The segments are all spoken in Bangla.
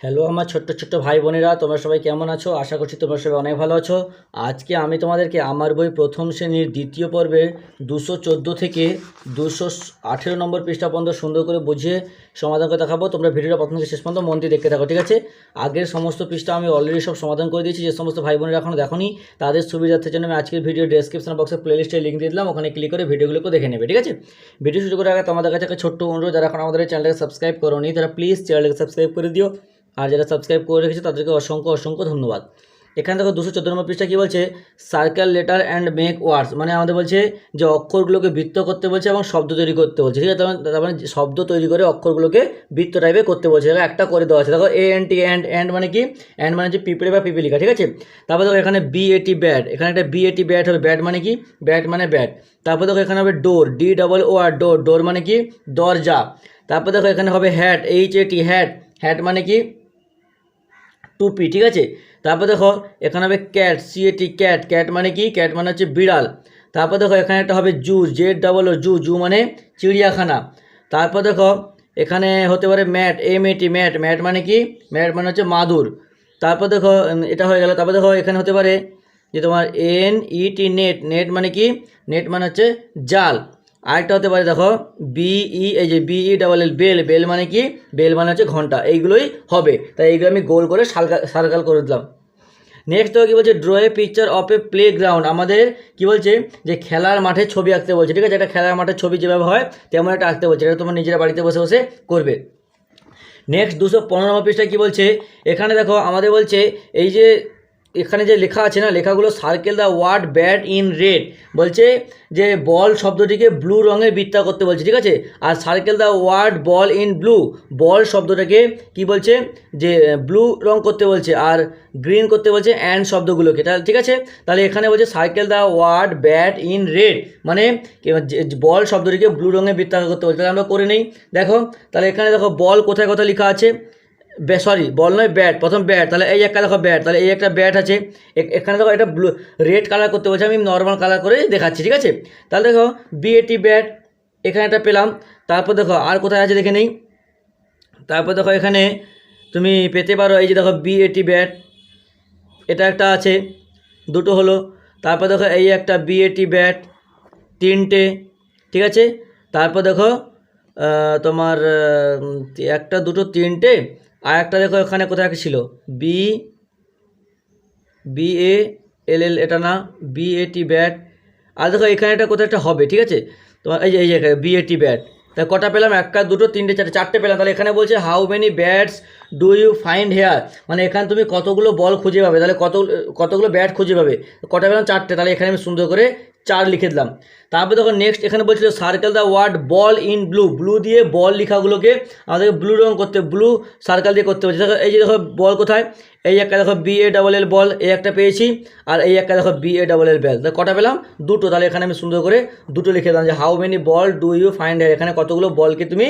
হ্যালো আমার ছোট্ট ছোট্ট ভাই বোনেরা, তোমরা সবাই কেমন আছো? আশা করছি তোমরা সবাই অনেক ভালো আছো। আজকে আমি তোমাদেরকে আমার বই প্রথম শ্রেণির দ্বিতীয় পর্বে দুশো চোদ্দ থেকে দুশো আঠেরো নম্বর পৃষ্ঠা পর্যন্ত সুন্দর করে বুঝিয়ে সমাধান করে দেখাবো। তোমরা ভিডিওটা প্রথম থেকে শেষ পর্যন্ত মন দিয়ে দেখতে থাকো, ঠিক আছে? আগের সমস্ত পৃষ্ঠা আমি অলরেডি সব সমাধান করে দিয়েছি। যে সমস্ত ভাই বোনেরা এখনও দেখোনি, তাদের সুবিধার্থের জন্য আমি আজকের ভিডিও ডেসক্রিপশন বক্সে প্লেলিস্টে লিঙ্ক দিয়ে দিলাম। ওখানে ক্লিক করে ভিডিওগুলোকে দেখে নেবে, ঠিক আছে? ভিডিও শুরু করার আগে তোমাদের কাছে একটা ছোট্ট অনুরোধ, যারা এখন আমাদের চ্যানেলটাকে সাবস্ক্রাইব করোনি, তারা প্লিজ চ্যানেলটাকে সাবস্ক্রাইব করে দিও। আর যারা সাবস্ক্রাইব করে রেখেছে, তাদেরকে অসংখ্য অসংখ্য ধন্যবাদ। এখানে দেখো দুশো চোদ্দ নম্বর পৃষ্ঠা কী বলছে? Circle letter and make words মানে আমাদের বলছে যে অক্ষরগুলোকে বৃত্ত করতে বলছে এবং শব্দ তৈরি করতে বলছে। ঠিক আছে? তার মানে- মানে শব্দ তৈরি করে অক্ষরগুলোকে বৃত্ত টাইপে করতে বলছে। দেখো, একটা করে দেওয়া আছে। দেখো A N T ant ant মানে কি? অ্যান্ড মানে হচ্ছে পিঁপড়ে বা পিপিলিকা ঠিক আছে? তারপর দেখো, এখানে বি এটি ব্যাট এখানে একটা বি এটি ব্যাট হবে। ব্যাট মানে কি? ব্যাট মানে ব্যাট তারপর দেখো, এখানে হবে door D double O R door door মানে কি? দরজা। তারপর দেখো, এখানে হবে hat H A T hat hat মানে কি? টুপি ঠিক আছে? তারপর দেখো, এখানে হবে ক্যাট সিএটি ক্যাট ক্যাট মানে কি? ক্যাট মানে হচ্ছে বিড়াল। তারপর দেখো, এখানে একটা হবে জু জেড ডাবল ও জু জু মানে চিড়িয়াখানা। তারপর দেখো, এখানে হতে পারে mat M A T mat mat মানে কি? ম্যাট মানে হচ্ছে মাদুর। তারপর দেখো এটা হয়ে গেল। তারপর দেখো, এখানে হতে পারে যে তোমার এন ইটি নেট নেট মানে কি? নেট মানে হচ্ছে জাল। আরেকটা হতে পারে, দেখো বিই এই যে B E double L bell bell মানে কি? বেল মানে হচ্ছে ঘণ্টা, এইগুলোই হবে। তাই এইগুলো আমি গোল করে সার্কাল সার্কাল করে দিলাম। নেক্সট দেখো কী বলছে draw a picture of a playground আমাদের কী বলছে, যে খেলার মাঠে ছবি আঁকতে বলছে, ঠিক আছে? একটা খেলার মাঠের ছবি যেভাবে হয়, তেমন একটা আঁকতে বলছে, এটা তোমার নিজেরা বাড়িতে বসে বসে করবে। নেক্সট দুশো পনেরো নম্বর কী বলছে, এখানে দেখো আমাদের বলছে, এই যে এখানে যে লেখা আছে না, লেখাগুলো circle the word bat in red বলছে যে বল শব্দটিকে ব্লু রঙে বৃত্তা করতে বলছে, ঠিক আছে? আর circle the word ball in blue ball শব্দটাকে কি বলছে? যে ব্লু রং করতে বলছে, আর গ্রিন করতে বলছে অ্যান্ড শব্দগুলোকে তাহলে ঠিক আছে? তাহলে এখানে বলছে circle the word bat in red মানে বল শব্দটিকে ব্লু রঙের বৃত্তাকার করতে বলছে, তাহলে আমরা করে নেই। দেখো, তাহলে এখানে দেখো বল কোথায় কোথায় লেখা আছে? সরি বল নয় ব্যাট প্রথম ব্যাট তাহলে এই একটা দেখো ব্যাট তাহলে এই একটা ব্যাট আছে এখানে দেখো এটা ব্লু রেড কালার করতে বলছে, আমি নর্মাল কালার করে দেখাচ্ছি, ঠিক আছে? তাহলে দেখো বিএটি ব্যাট এখানে একটা পেলাম, তারপর দেখো, আর কোথায় আছে দেখে নেই? তারপর দেখো, এখানে তুমি পেতে পারো, এই যে দেখো বিএটি ব্যাট এটা একটা আছে, দুটো হলো, তারপর দেখো, এই একটা বিএটি ব্যাট তিনটে, ঠিক আছে? তারপর দেখো তোমার একটা, দুটো, তিনটে আর একটা দেখো এখানে কোথায় ছিল? বি বি এ এল এল এটা না। বি এ টি ব্যাট আর দেখো এখানে একটা কোথাও একটা হবে, ঠিক আছে? তোমার এই যে এই যে বি এ টি ব্যাট তা কটা পেলাম? একটা, দুটো, তিনটে, চারটে চারটে পেলাম। তাহলে এখানে বলছে how many bats do you find here মানে এখানে তুমি কতগুলো বল খুঁজে পাবে? তাহলে কত, কতগুলো ব্যাট খুঁজে পাবে? কটা পেলাম? চারটে। তাহলে এখানে আমি সুন্দর করে চার লিখে দিলাম। তারপরে তখন নেক্সট এখানে বলছিল circle the word ball in blue blue দিয়ে বল লেখাগুলোকে আমাদেরকে ব্লু রং করতে ব্লু সার্কেল দিয়ে করতে হচ্ছে দেখো, এই যে দেখো বল কোথায়? এই একটা দেখো বি এ ডাবল এল বল এই একটা পেয়েছি। আর এই একটা দেখো B A double L bell কটা পেলাম? দুটো। তাহলে এখানে আমি সুন্দর করে দুটো লিখে দিলাম যে how many ball do you find এখানে কতগুলো বলকে তুমি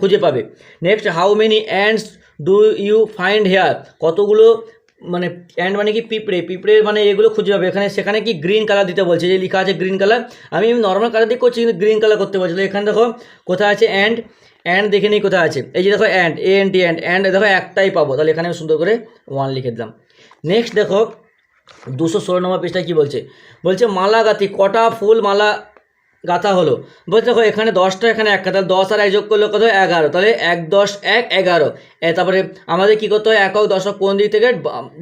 খুঁজে পাবে। Next how many ants do you find here কতগুলো মানে অ্যান্ড মানে কি পিঁপড়ে পিঁপড়ে মানে এগুলো খুঁজে পাবে। এখানে, সেখানে কি গ্রিন কালার দিতে বলছে, যে লেখা আছে গ্রিন কালার আমি নর্মাল কালার দিয়ে করছি, কিন্তু গ্রিন কালার করতে বলছি। তাহলে এখানে দেখো, কোথায় আছে অ্যান্ড অ্যান্ড দেখে নিই কোথায় আছে। এই যে দেখো ant A N T ant ant দেখো একটাই পাবো। তাহলে এখানে আমি সুন্দর করে ওয়ান লিখে দিলাম। নেক্সট দেখো, দুশো ষোলো নম্বর পৃষ্ঠায় কী বলছে? বলছে, মালা গাতি কটা ফুল মালা গাঁথা হলো? বলছে, দেখো, এখানে দশটা, এখানে এক তাহলে দশ আর এক যোগ করলে কত এগারো। তাহলে এক দশ, এক, এগারো। তারপরে আমাদের কী করতে হয়? একক, দশক, কোন দিক থেকে?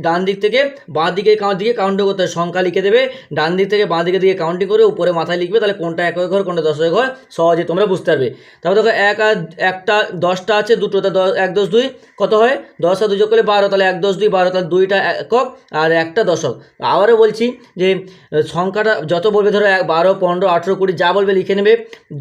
ডান দিক থেকে। বাঁ দিকে কাউন্ট দিকে কাউন্টও করতে হয়। সংখ্যা লিখে দেবে। ডান দিক থেকে বাঁ দিকে দিকে কাউন্টিং করে উপরে মাথায় লিখবে। তাহলে কোনটা একক ঘর, কোনটা দশের ঘর? সহজে তোমরা বুঝতে পারবে। তারপর দেখো, এক আর একটা দশটা আছে, দুটো তা দশ, এক দশ দুই। কত হয়? দশ আর দুই যোগ করলে বারো, তাহলে এক দশ দুই, বারো, তাহলে দুইটা একক আর একটা দশক। আবারও বলছি যে, সংখ্যাটা যত বলবে, ধরো এক, বারো, পনেরো, আঠেরো, কুড়ি, যা বলবে লিখে নেবে।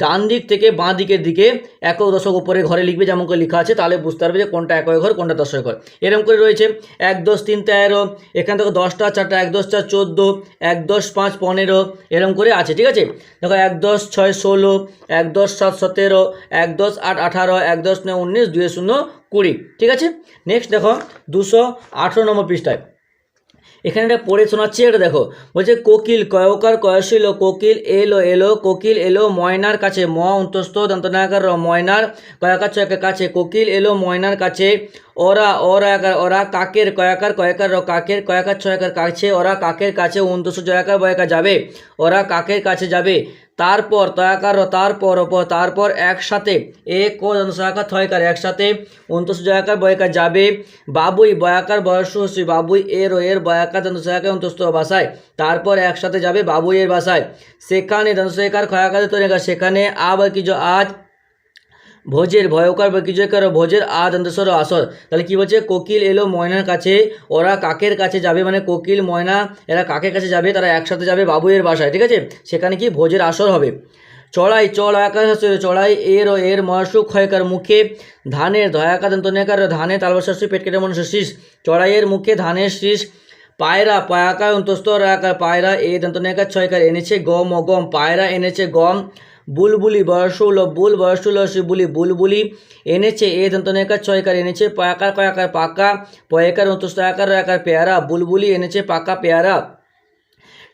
ডান দিক থেকে বাঁ দিকের দিকে একক দশক উপরে ঘরে লিখবে, যেমন করে লেখা আছে, তাহলে বুঝতে পারবে যে কোনটা একক ঘর, কোনটা দশ ঘর। এরকম করে রয়েছে, এক, দশ, তিন, তেরো, এখান থেকে দশটা, চারটা, এক দশ চার চোদ্দ, এক, দশ, পাঁচ, পনেরো, এরকম করে আছে, ঠিক আছে? দেখো, এক, দশ, ছয়, ষোলো, এক, দশ, সাত, সতেরো, এক, দশ, আট, আঠারো, এক, দশ, নয়, উনিশ, দুই, শূন্য, কুড়ি, ঠিক আছে? নেক্সট দেখো, দুশো আঠেরো নম্বর পৃষ্ঠায়। এখানে একটা পড়ে শোনাচ্ছি, এটা দেখো। বলছে, কোকিল, কয়কার কয়সিল কোকিল, এলো এলো, কোকিল, এলো, ময়নার কাছে। ম, অন্তস্থ দন্তনাকার ময়নার, কয়াকার, ছয়কার কাছে। কোকিল, এলো, ময়নার কাছে। ওরা ওরা একার ওরা কাকের, কয়াকার কয়াকার কাকের, কয়াকার, ছয়কার কাছে। ওরা কাকের কাছে, অন্তস্থ, জয়াকার, বয়াকার যাবে। ওরা কাকের কাছে যাবে। তারপর তয়াকার তারপর ওপর তারপর একসাথে এ ও দন্তসাকার থয়কার একসাথে অন্তস জয়াকার বয়াকার যাবে। বাবুই, বয়াকার বয়স হচ্ছে বাবুই, এর ও এর বয়াকার দন্তসাকার অন্তস্থ বাসায়। তারপর একসাথে যাবে বাবুই এর বাসায়। সেখানে দন্তসাকার খয়াকার তৈরি সেখানে আবার কিছু আজ ভোজের ভয়কার বা কিছু কারও ভোজের আদ অন্তস্বর আসর। তাহলে কি বলছে? কোকিল এলো ময়নার কাছে, ওরা কাকের কাছে যাবে মানে কোকিল, ময়না, এরা কাকের কাছে যাবে, তারা একসাথে যাবে বাবুয়ের বাসায়, ঠিক আছে? সেখানে কি ভোজের আসর হবে। চড়াই চড় আকাশ চড়াই, এর ও এর মহাসুখ ক্ষয়কার মুখে, ধানের ধয়াকা দন্তনেকার ধানে তালবশাসী পেট কেটে মনুষ্য শীষ চড়াইয়ের মুখে ধানের শীষ পায়রা পায়াকার অন্তস্থ আকার পায়রা, এ দন্তনেকার ছয়কার এনেছে গম, ও গম, পায়রা এনেছে গম বুলবুলি বয়সুল, বুল বয়সুল বুলি বুলবুলি। এনেছে এ দন্তনেকার ছয়কার এনেছে পয়াকার কয়াকার পাকা, পয়াকার অন্তস্থ একার পেয়ারা, বুলবুলি এনেছে পাকা পেয়ারা।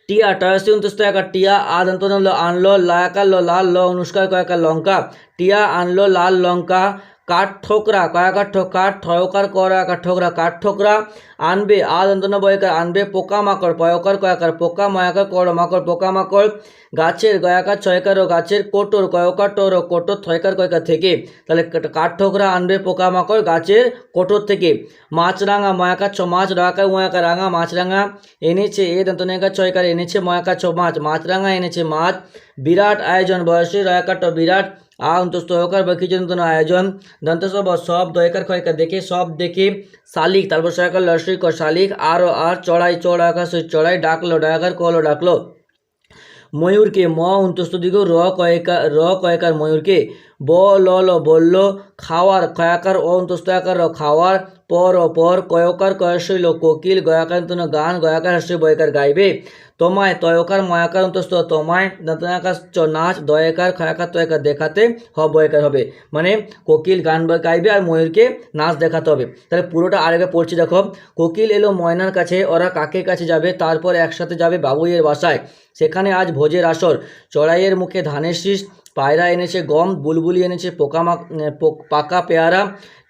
টিয়া, টয়াসি উনতস্ত একার টিয়া আদন্ত আনলো লায়াকার লো লাল, ল, অনুষ্কার, কয়াকার লঙ্কা। টিয়া, আনলো, লাল, লঙ্কা। কাঠ ঠোকরা কয়াকার ঠোক কাঠ ঠয়কার করাকার ঠোকরা, কাঠ ঠোকরা, আনবে আদন্তন বয়কার, আনবে পোকা মাকড়, পয়কার কয়াকার, পোকা ময়াকার কর মাকড়, পোকা মাকড়, গাছের গয়াকার ছয়কার ও গাছের কোটর, কয়কার টোর ও কোটর ছয়কার কয়কার থেকে, তাহলে কাঠ- কাঠ ঠোকরা, আনবে পোকা মাকড়, গাছের কোটর থেকে মাছরাঙা ময়াকার ছ মাছ রাকার ময়াকার রাঙা মাছরাঙা এনেছে, এ দন্তনেকার ছয়কার, এনেছে ময়াকার ছ মাছ মাছরাঙা এনেছে মাছ, বিরাট আয়োজন, বয়সী রয়াকার বিরাট আ অন্তস্থ হকার বা চিন্তন আয়োজন দন্তসব সব দয়কার ক্ষয়কার দেখে সব দেখে শালিক তারপর সয়কার লস্রিক শালিক আর আর চড়াই চড় আকাশ চড়াই ডাকলো ডাকার কলো ডাকলো ময়ূরকে ম অন্তস্থ দিগ র কয়েকার র কয়েকার ময়ূরকে ব ল বলল খাওয়ার, কয়াকার, অন্তস্থ আকার র খাওয়ার, পর ও পর কয়কার কয়শৈল কোকিল গয়াকার গান, গয়াকার হাস্য বয়কার, গাইবে। তোমায়, তয়কার, ময়াকার, অন্তস্থ, তোমায় চ, নাচ, দয়াকার, খয়াকার, তয়কার দেখাতে হ, বয়কার হবে। মানে কোকিল গান গাইবে আর ময়ূরকে নাচ দেখাতে হবে। তাহলে পুরোটা আরেকবার পড়ছি, দেখো। কোকিল এলো ময়নার কাছে, ওরা কাকের কাছে যাবে, তারপর একসাথে যাবে বাবুইয়ের বাসায়। সেখানে আজ ভোজের আসর। চড়াইয়ের মুখে ধানের শীষ পায়রা এনেছে গম বুলবুলি এনেছে পোক- পাকা পেয়ারা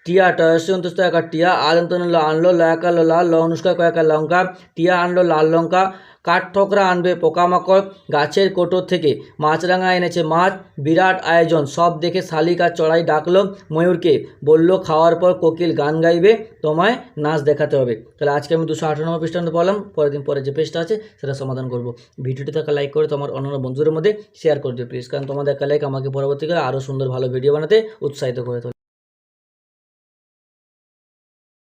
টিয়া টয়সি অন্তস্থ একা টিয়া আদন্তন আনলো লয়াকা লাল ল অনুষ্কা কয়েকা লঙ্কা টিয়া আনলো লাল লঙ্কা কাঠ ঠোকরা আনবে পোকামাকড় গাছের কোটর থেকে মাছরাঙা এনেছে মাছ বিরাট আয়োজন সব দেখে শালিক চড়াই ডাকলো ময়ূরকে বলল খাওয়ার পর কোকিল গান গাইবে তোমায় নাচ দেখাতে হবে তাহলে আজকে আমি দুশো আঠারো নম্বর পৃষ্ঠান্ত পড়লাম, পরের দিন পরে যে পেজটা আছে, সেটা সমাধান করব। ভিডিওটি থাকা লাইক করে তোমার অন্যান্য বন্ধুদের মধ্যে শেয়ার করে দিও প্লিজ কারণ তোমাদের একটা লাইক আমাকে পরবর্তীকালে আরও সুন্দর ভালো ভিডিও বানাতে উৎসাহিত করে